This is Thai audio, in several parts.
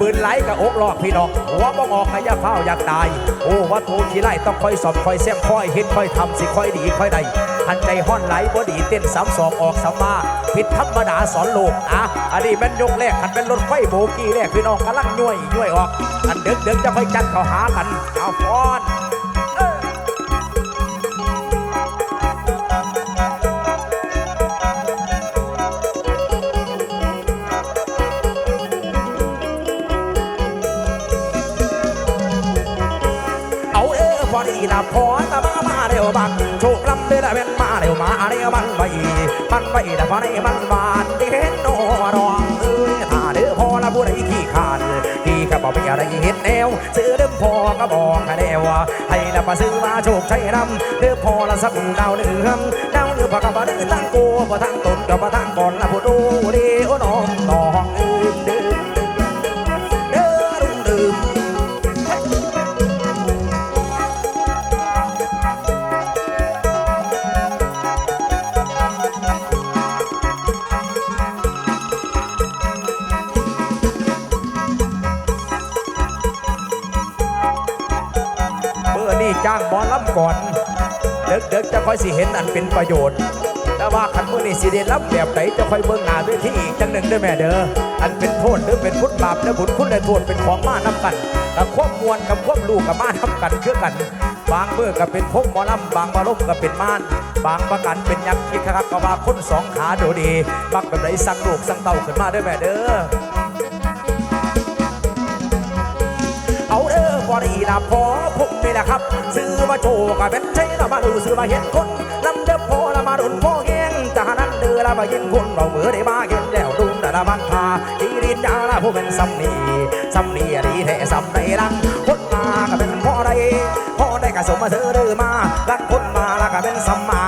บืนไหลกะอกหลอกพี่น้องหัวบ่งอกขยะเฝ้าอยากตาย โอ้วัตถุขี้ไล่ต้องคอยสอบคอยเสียมคอยเห็นคอยทำสิคอยดีคอยใดหันใจห้อนไหลบ่ดีเต้นสามสองออกสามมาผิดธรรมดาสอนโลกอะอันนี้แม่นยกแรกขันเป็นรถไฟโบกี้แรกพี่น้องกำลังย่วยย่วยออกอันเดึกเดึกจะค่อยจัดเข้าหากันเอาฟ้อน ชคลำเดือดเป็นมาเร็วมาเร็วมันไปมันไปแต่พอในมันบานที่เห็นโนรองเอ้ยถ้าเด้อพอละผู้ใดขี้ขาดขี้ก็บอกไม่อะไรเห็นแนวซื้อเดิมพอก็บอกให้แนวให้ละมาซื้อมาโชคชัยนำเด้อพอละสักดาวเหนือดาวเหนือพอกับมาเด้อตั้งโกพอทั้งตนกับพอทั้งก่อนละผู้ดูเด้อน้องน้อ ลำก่อน เด็กเด็กๆจะค่อยสิเห็นอันเป็นประโยชน์ แต่ว่าขันมือนี่สิเดลำแบบไหนจะค่อยเบิ่งหน้าด้วยที่อีกจังหนึ่งด้วยแม่เด้อ อันเป็นโทษหรือเป็นพุทธบาปและบุญคุณและโทษเป็นของมาน้ำกันกับควบมวลกับควบลูกกับมาน้ำกันเชื่อกัน บางเมื่อก็เป็นพกหมอลำบางมาลมก็เป็นม่านบางประกันเป็นยักษ์คิดครับก็ว่าคนสองขาโดดีบักแบบไหนสั่งลูกสั่งเต่าขึ้นมาด้วยแม่เด้อ อพอดีละพอผมนี่แหละครับ ซื้อมาโชกับเป็นใช่ละมาดูซื้อมาเห็นคนลำเด้อพอละมาดุนพ่อแห้งจานั้นเด้อละมายินคนเราเมื่อได้มาเห็นแล้วดุนละมันพาดีดินยาละผู้เป็นซ้ำนี่ซ้ำนีดีแท้ซ้ำในรังคนมาก็เป็นพ่อใดพ่อได้กระสมมาเธอเด้อมารักคนมาละก็เป็นซ้ำมา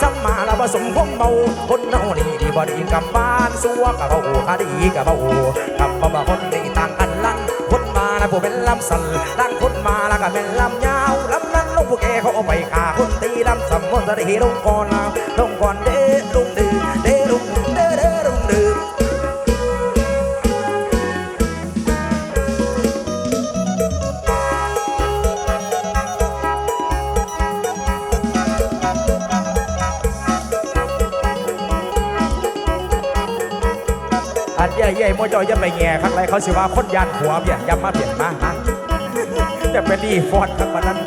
ซ้ำมาละผสมคงเบาคนเน่านี่ดีบ่ดีกำบ้านสัวกับเบาคดีกับเบากำบ่บ่คนนี่ต่างกัน ล้ำสันดังคนมาแล้วก็เป็นลำยาวลำนั้นลงผู้แก่เขาเอาไปขาคนตีลำสัมมนตรีลงก่อนลงก่อนเด้ลุงดื้อ อันใหญ่ๆมจอยจะไปแง่ข้างไรเขาสิว่าคนยานหัวเปลี่ยนย้ำมาเปลี่ยนมาฮะจะเป็นดีฟอดครับวันนั้น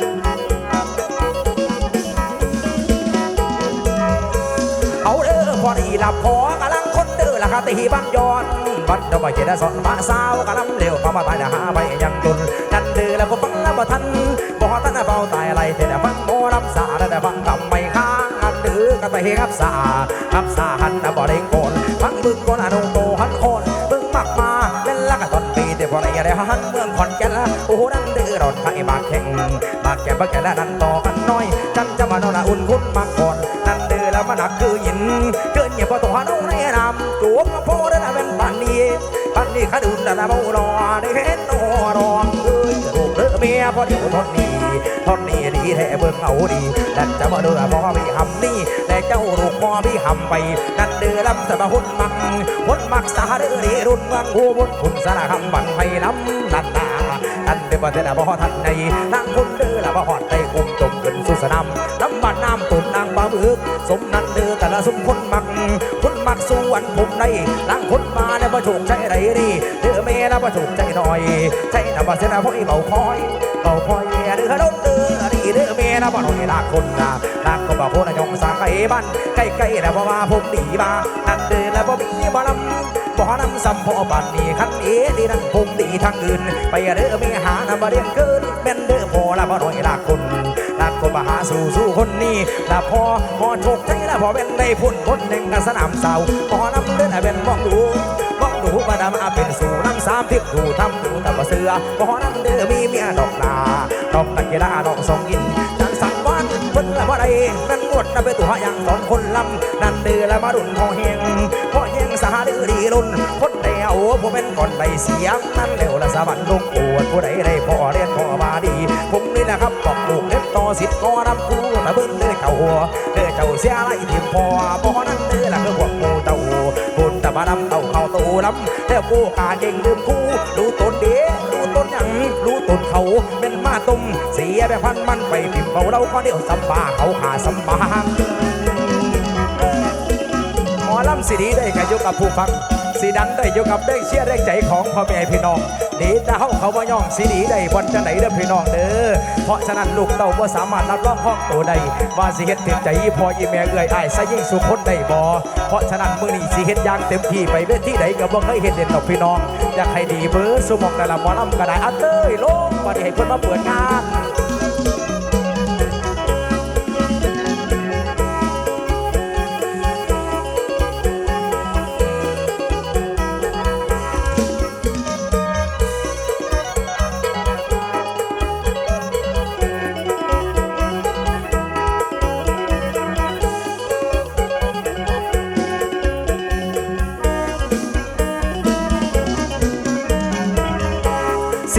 เอาเด้อพอดีหละพอกำลังคนเด้อละครับตีบันยอนบัดเดาไปเจดสอนมาสาวกำลังเร็วเข้ามาตายนะหาไปยังจนนันเด้อแล้วก็ฟังแล้วบ่ทันบ่ทันเบาตายอะไรแต่ฟังโมรับสาแต่ฟังคำไม่ค้างอันเด้อกันไปเฮกับสากับสาหันนะบ่ได้โกนฟังบึงก่อนอนุโตหันโค ปีแต่พอได้ได้หันเมืองขอนแก่นโอ้โหนั่นเด้อรถไฟบากแข่งบากแก่บากแก่และนันต่อกันน้อยจันจะมานอนอุ่นคุ้นมาก่อนนั่นเด้อแล้วมันหนักคือหินเกินเหยียบพอตัวน้องในนำจูบมาพอได้นะเป็นปันนี้ปันนี้ขาดุนนะเบารอได้เห็นโนรองเอ้ยถูกเลือเมียพอเดี๋ยวทนนี้ทนนี้ดีแท้เบิ่งเอาดีนั่นจะมาดือพ่อพี่หำนี่แต่เจ้าลูกพ่อพี่หำไปนั่น ลำแต่มาหุ่นมักหุ่นมักสาเดือดีรุ่นเมืองหัวบุญคุณสารคำบันไปน้ำนันตาอันเดือประเทศบ่ทันในนั่งคุณเดือละบ่หอดไตกุมจมขึ้นสุสนำน้ำบันน้ำตุ่นนางปลาบึกสมนันเดือแต่ละสมคนมักคนมักส่วนผมในลังคนมาเนี่ยประโชคใจไรดีเดือเมนะประโชคใจหน่อยใจนะประเสนะพ่อยเบาคอยเบาคอยเดือดนเดือดีเดือเมนะบ่หน่อยลากคนนะลากก็บ่คนนะยองสา บ้านใกล้ๆนะบ่ว่าผมดีมานั่นเดือแล้วบ่มีบ่นำบ่นำสัมพอบันนี่คันเอดีนั่นผมดีทางอื่น ไปเดือเมหานะบ่เรียนเกินแม่นเดือพอละบ่หน่อยลากคนนักก็มาหาสู่สู่คนนี้ละพอพอโชคใจละพอเป็นได้พุ่นคนหนึ่งกันสนามเสาพอน้ำเดินเป็นมองดูมองดูมาดามาเป็นสู่น้ำสามทิพดูทำดูแต่ว่าเสือพอน้ำเดินมีเมียดอกนาดอกตะกีฬาดอกสองกิน เพิ่นละว่าใดนั่นงวดนั่นไปตัวอย่างสอนคนลำนั่นเดือละมาดุนพอเฮงพอเฮงสาดือดีรุ่นคนเดียวผมเป็นก่อนใบเสียงนั่นเร็วละสวรรค์ลงปวดผู้ใดได้พอเรียนพอมาดี ผมนี่แหละครับบอกลูกเล็บต่อสิทธิ์ก็นำกูนะเบิ้ลเลยเก่าหัวเด้อเจ้าเสียไรทิมพอบ่นั่นเด้อละคือพวกหมูเต่าบุญต่บาดำเต่าเข้าตูลำแล้วกูกาเก่งลืมกูดูตนเดี รู้ตุนเขาเป็นมาตุ่มเสียแบบพันมันไปพิมพ์เบาเราก็เดียวสัมปาเขาขาสัมปาหมอลำสิดีได้กับยกกับผู้ฟัง สีดันได้อยู่กับได้เชียร์ได้ใจของพ่อแม่พี่น้องดีดาวเขาว่าย่องสีดีได้บนจะไหนเด้อพี่น้องเด้อเพราะฉะนั้นลูกเต้าบ่สามารถรับรองห้องตัวใดว่าสิเฮ็ดถึงใจพ่ออีแม่เอื้อยอ้ายซะยิ่งสุคนได้บ่เพราะฉะนั้นมื้อนี้สิเฮ็ดอย่างเต็มที่ไปเวทีใดก็บ่เคยเฮ็ดเด่นดอกพี่น้องอยากให้ดีเบอร์สมองแต่ละหมอลำก็ได้อันเต้ยลงบ่ได้ให้เพิ่นมาเปิดงาน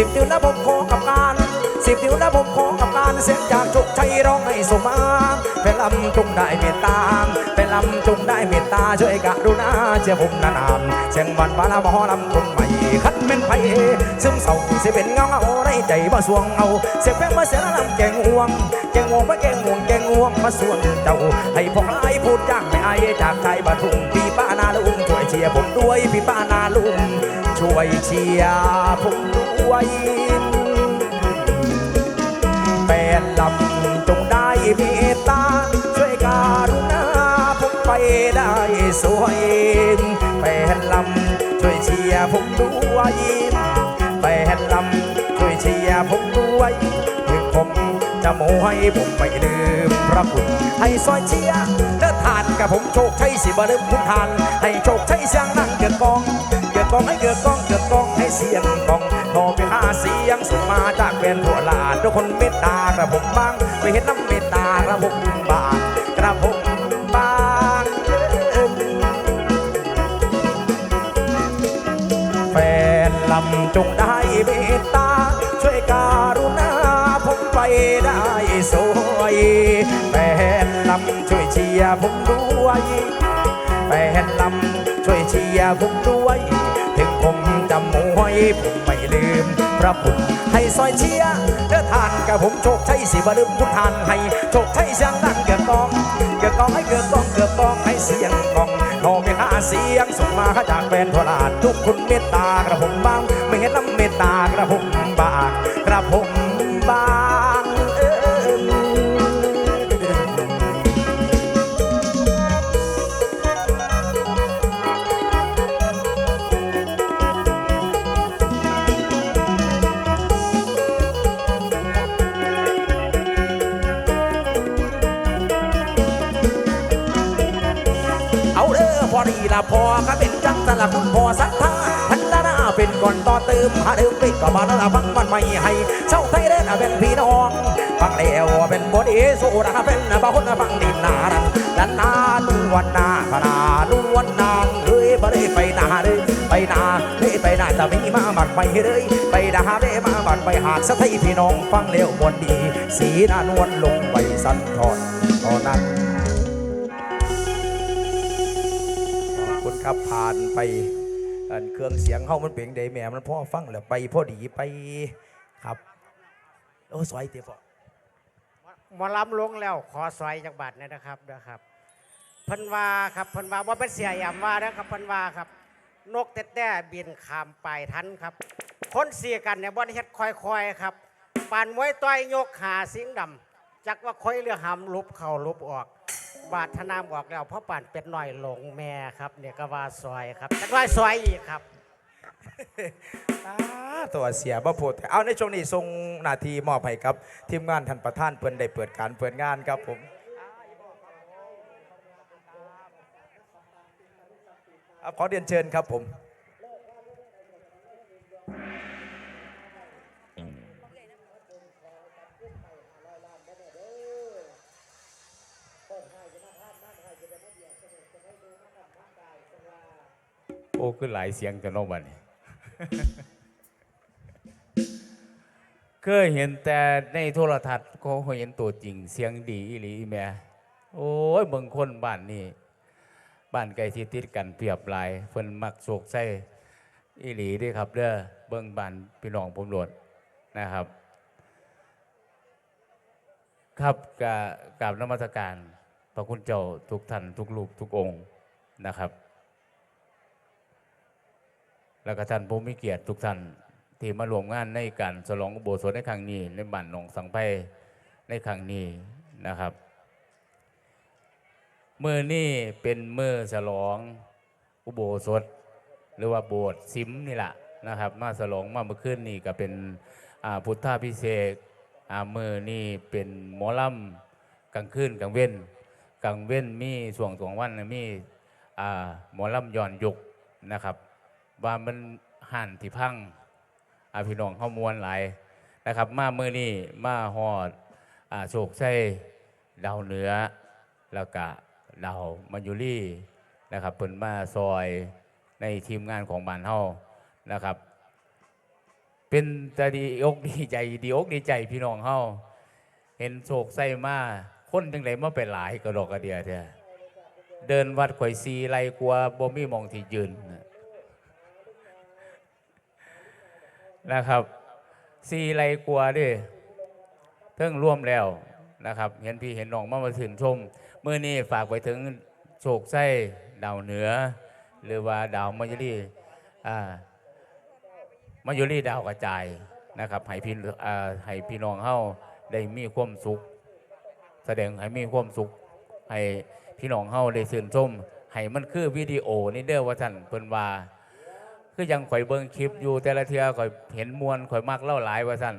สิบนิ้วนะผมขอกับการสิบนิ้วนะผมขอกับการเสียงจากจุกใจร้องให้สมมาเป็นลำจงได้เมตตาเป็นลำจงได้เมตตาช่วยกรุณาเจ้าผมนานๆเสียงบันบาลาหอลำคนใหม่คันเป็นไผ่ซึมเศร้าสิเป็นเงาเงาในใจบ่สวงเอาเสียงเพลงมาเสียงลำแกงห่วงแกงห่วงมาแกงห่วงแกงห่วงมาสวนเจ้าให้พวกไอ้พูดจ้างไม่ไอายจากใจบะทุ่งพี่ป้านาลุงช่วยเชียร์ผมด้วยพี่ป้านาลุง วยเชียร์ผมด้วยแฟนลำจงได้เมตตา ช่วยการุณาผมไปได้สวยแฟนลำช่วยเชียร์ผมด้วยแฟนลำช่วยเชียร์ผมด้วยถึงผมจะโมให้ผมไม่ลืมพระคุณให้ซอยเชียร์เดินทานกับผมโชคชัยสิบลืมคุณทาน ให้โชคชัยเสียงนั่งเกิดกอง กองให้เกิดกองเกิดกองให้เสียงกองโทรไปหาเสียงส่งมาจากแฟนทั่วลาทุกคนเมตตากระผมบ้างไปเห็นน้ำเมตตากระผมบางกระผมบางแฟนลำจงได้เมตตาช่วยการุณาผมไปได้สวยแฟนลำช่วยเชียร์ผมด้วยแฟนลำช่วยเชียร์ผมด้วย ผมไม่ลืมพระคุณให้ซอยเชียร์เดินทานกับผมโชคชัยสิบลืมคุณทานให้โชคชัยเสียงดังเกิดกองเกิดกองให้เกิดกองเกิดกองให้เสียงกองโทรไปหาเสียงส่งมาจากแฟนโทราชทุกคุณเมตตากระผมบ้างไม่เห็นน้ำเมตตากระผม ละพอก็เป็นจังสละคุณพอสัทธาพันละนาเป็นก่อนต่อเติมหาเดิมปิดก็มาล้วฟังมันไม่ให้เช่าไทยเด่นเป็นพี่น้องฟังแล้วเป็นบดีสู้นะเป็นบางคนฟังดินนาดันดันนานวันนาขนานวันนางเอ้ยบ่ได้ไปนาเลยไปนาเด้ไปนาแต่มีมาบัดไปเลยไปนาเด้มาบัดไปหากสักทีพี่น้องฟังแล้วมวนดี สีนานวลลงไปสั่นทอนตอนนั้น ครับผ่านไปเครื่องเสียงเฮามันเปล่งเดแม่มันพ่อฟังแล้วไปพ่อดีไปครับโอ้สวยเตี๋ยฟอหมอลำลงแล้วขอซอยจากบาทนะครับนะครับพันวาครับพันวาว่าเป็นเสียยามว่านะครับพันวาครับ นกแต่แต่บินขามไปทันครับ คนเสียกันเนี่ยบ่ได้เฮ็ดคอยๆครับปานมวยต่อยยกขาสิงดำจักว่าคอยเรือหำลุบเข่าลุบออก บาดทนามออกแล้วพราะป่านเป็ดหน่อยหลงแม่ครับเนี่ยก็ว่าซอยครับจักว่าซอยอีกครับอ่าตัวเสียบ่พูดเอาในช่วงนี้ทรงหนาทีมอบให้ครับ ทีมงานท่านประธานเพิ่นได้เปิดการเปิดงานครับผมอะขอเรียนเชิญครับผม โอ้คือหลายเสียงกันนาะบัดนี้เคยเห็นแต่ในโทรทัศน์ก็เห็นตัวจริงเสียงดีอีหลีอีแม่โอ้ยบิ่งคนบ้านนี่บ้านไกลที่ติดกันเปรียบหลายเพิ่นมักโศกใส่อีหลีด้ครับเด้อเบิ่งบ้านพี่น้องผมหลดนะครับ ครับกรากราบนมัสการพระคุณเจ้าทุกท่านทุกรูปทุกองค์นะครับ แล้วก็ท่านผู้มีเกียรติทุกท่านที่มารวมงานในการฉลองอุโบสถในครั้งนี้ในบ้านหนองสังไพในครั้งนี้นะครับเมื่อนี้เป็นเมื่อฉลองอุโบสถ หรือว่าโบสถ์ซิมนี่แหละนะครับ มาฉลองมาเมื่อคืนนี่ก็เป็นอ่าพุทธาพิเศษกอ่ามือนี่เป็นหมอลำกลางคืนกลางเว้นกลางเว้นมีช่วงสองวันมีอ่าหมอลำย้อนยุกนะครับ ว่ามันห่านที่พังอาพี่น้องเข้ามวลหลายนะครับ มาเมื่อนี้มาฮอดโศกใส่ดาวเหนือ แล้วก็ดาวมายุรี่นะครับเพิ่นมาซอยในทีมงานของบ้านเฮานะครับ เป็นต่ดีอกดีใจดีอกดีใจพี่น้องเฮาเห็นโศกใส่มาคนจังไดมาเป็นหลายกระดกกระเดียเถอะเดินวัดข่อยซีไรกลัวบ่มีมองที่ยืน นะครับซีไรกลัวดิเพิ่งร่วมแล้วนะครับ เห็นพี่เห็นน้องมามาถึงชมเมื่อนี้ฝากไปถึงโศกไส้ดาวเหนือ หรือว่าดาวมายุรีอ่ามายุรีดาวกระจายนะครับให้พี่อ่าให้พี่น้องเฮาได้มีความสุข แสดงให้มีความสุข ให้พี่น้องเฮาได้สื่นชมให้มันคือวิดีโอนี่เด้อว่าท่านเพิ่นว่า คือยังข่อยเบิ่งคลิปอยู่แต่ละเทือข่อยเห็นมวนข่อยมักเล่าหลายว่าสั้น